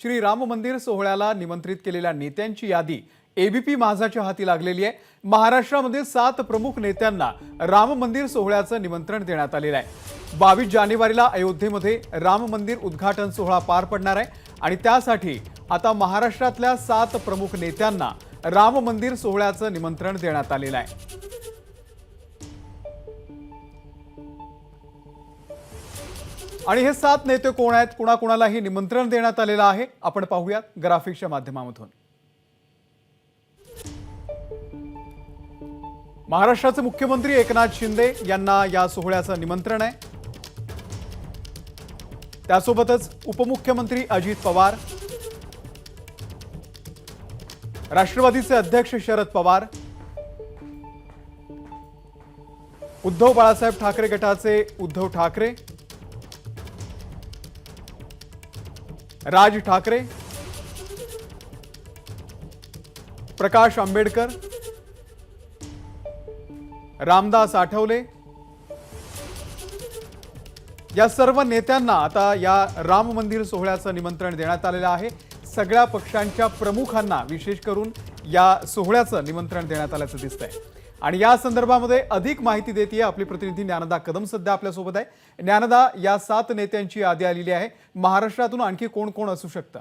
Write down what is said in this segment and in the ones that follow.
श्री राम मंदिर सोहळ्याला निमंत्रित केलेल्या नेत्यांची यादी एबीपी माझाच्या हाती लागलेली आहे. महाराष्ट्रामध्ये सात प्रमुख नेत्यांना राम मंदिर सोहळ्याचं निमंत्रण देण्यात आलेलं आहे. बावीस जानेवारीला अयोध्येमध्ये राम मंदिर उद्घाटन सोहळा पार पडणार आहे. आणि त्यासाठी आता महाराष्ट्रातल्या सात प्रमुख नेत्यांना राम मंदिर सोहळ्याचं निमंत्रण देण्यात आलेलं आहे. आणि हे सात नेते कोण आहेत? कुणाकुणालाही निमंत्रण देण्यात आलेलं आहे. आपण पाहूयात ग्राफिक्सच्या माध्यमामधून. महाराष्ट्राचे मुख्यमंत्री एकनाथ शिंदे यांना या सोहळ्याचं निमंत्रण आहे. त्यासोबतच उपमुख्यमंत्री अजित पवार राष्ट्रवादीचे अध्यक्ष शरद पवार उद्धव बाळासाहेब ठाकरे गटाचे उद्धव ठाकरे राज ठाकरे प्रकाश आंबेडकर रामदास आठवले या सर्व नेत्यांना आता या राम मंदिर सोहळ्याचं निमंत्रण देण्यात आलेलं आहे. सगळ्या पक्षांच्या प्रमुखांना विशेष करून या सोहळ्याचं निमंत्रण देण्यात आल्याचं दिसतंय. आणि या संदर्भामध्ये अधिक माहिती देते आपली प्रतिनिधी ज्ञानदा कदम सध्या आपल्यासोबत आहे. ज्ञानदा या सात नेत्यांची यादी आलेली आहे. महाराष्ट्रातून आणखी कोण कोण असू शकतं?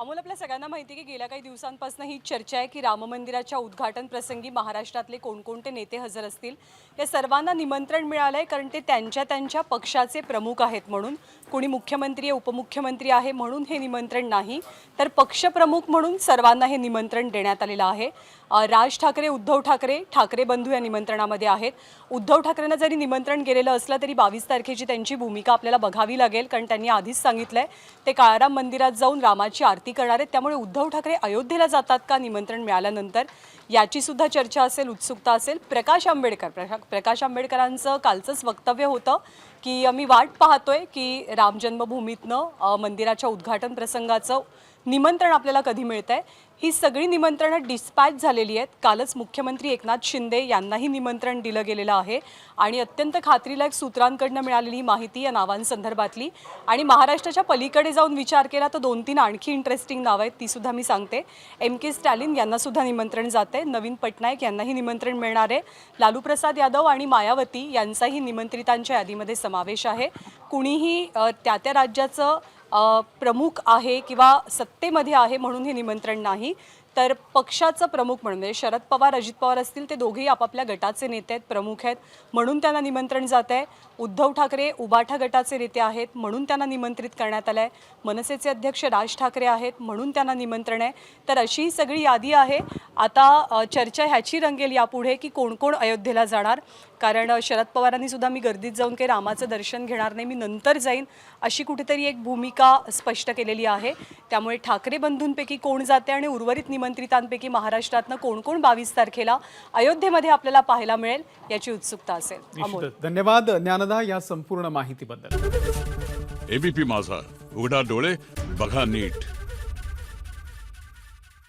अमोल आपल्या सगळ्यांना माहिती आहे की गेल्या काही दिवसांपासून ही चर्चा आहे की राम मंदिराच्या उद्घाटन प्रसंगी महाराष्ट्रातले कोणकोणते नेते हजर असतील? या सर्वांना निमंत्रण मिळालं आहे कारण ते त्यांच्या त्यांच्या पक्षाचे प्रमुख आहेत म्हणून. कोणी मुख्यमंत्री आहे उपमुख्यमंत्री आहे म्हणून हे निमंत्रण नाही. तर पक्षप्रमुख म्हणून सर्वांना हे निमंत्रण देण्यात आलेलं आहे. राज ठाकरे उद्धव ठाकरे ठाकरे बंधू या निमंत्रणामध्ये आहेत. उद्धव ठाकरेंना जरी निमंत्रण गेलेलं असलं तरी बावीस तारखेची त्यांची भूमिका आपल्याला बघावी लागेल कारण त्यांनी आधीच सांगितलंय ते काळाराम मंदिरात जाऊन रामाची आरती करणार आहेत. त्यामुळे उद्धव ठाकरे अयोध्येला जातात का निमंत्रण मिळाल्यानंतर? याची सुद्धा चर्चा असेल उत्सुकता असेल. प्रकाश आंबेडकर प्रकाश आंबेडकरांचं कालचंच वक्तव्य होतं की मी वाट पाहतोय की राम जन्मभूमीतनं मंदिराच्या उद्घाटन प्रसंगाचं निमंत्रण आपल्याला कधी मिळत आहे ही सगळी निमंत्रणं डिस्पॅच झालेली आहेत. कालच मुख्यमंत्री एकनाथ शिंदे यांनाही निमंत्रण दिलं गेलेलं आहे. आणि अत्यंत खात्रीलायक सूत्रांकडनं मिळालेली माहिती या नावांसंदर्भातली. आणि महाराष्ट्राच्या पलीकडे जाऊन विचार केला तर दोन तीन आणखी इंटरेस्टिंग नावं आहेत ती सुद्धा मी सांगते. एम के स्टॅलिन यांनासुद्धा निमंत्रण जाते नवीन पटनायक यांनाही निमंत्रण मिळणार आहे. लालू प्रसाद यादव आणि मायावती यांचाही निमंत्रितांच्या यादीमध्ये समावेश आहे. कुणीही त्या त्या राज्याचं प्रमुख आहे किंवा सत्तेमध्ये आहे म्हणून हे निमंत्रण नाही. तर पक्षाचं प्रमुख म्हणजे शरद पवार अजित पवार असतील ते दोघेही आपापल्या गटाचे नेते आहेत प्रमुख आहेत. म्हणून त्यांना निमंत्रण जात आहे. उद्धव ठाकरे उबाठा गटाचे नेते आहेत म्हणून त्यांना निमंत्रित करण्यात आलं आहे मनसेचे अध्यक्ष राज ठाकरे आहेत म्हणून त्यांना निमंत्रण आहे. तर अशी ही सगळी यादी आहे. आता चर्चा ह्याची रंगेल यापुढे की कोण कोण अयोध्येला जाणार. कारण शरद पवारांनी सुद्धा मी गर्दीत जाऊन काही रामाचं दर्शन घेणार नाही मी नंतर जाईन अशी कुठेतरी एक भूमिका स्पष्ट केलेली आहे. त्यामुळे ठाकरे बंधूंपैकी कोण जाते आणि उर्वरित निमंत्रितांपैकी महाराष्ट्रातनं कोण कोण बावीस तारखेला अयोध्येमध्ये आपल्याला पाहायला मिळेल याची उत्सुकता असेल. धन्यवाद ज्ञानदा या संपूर्ण माहितीबद्दल. एबीपी माझा. उघडा डोळे बघा नीट.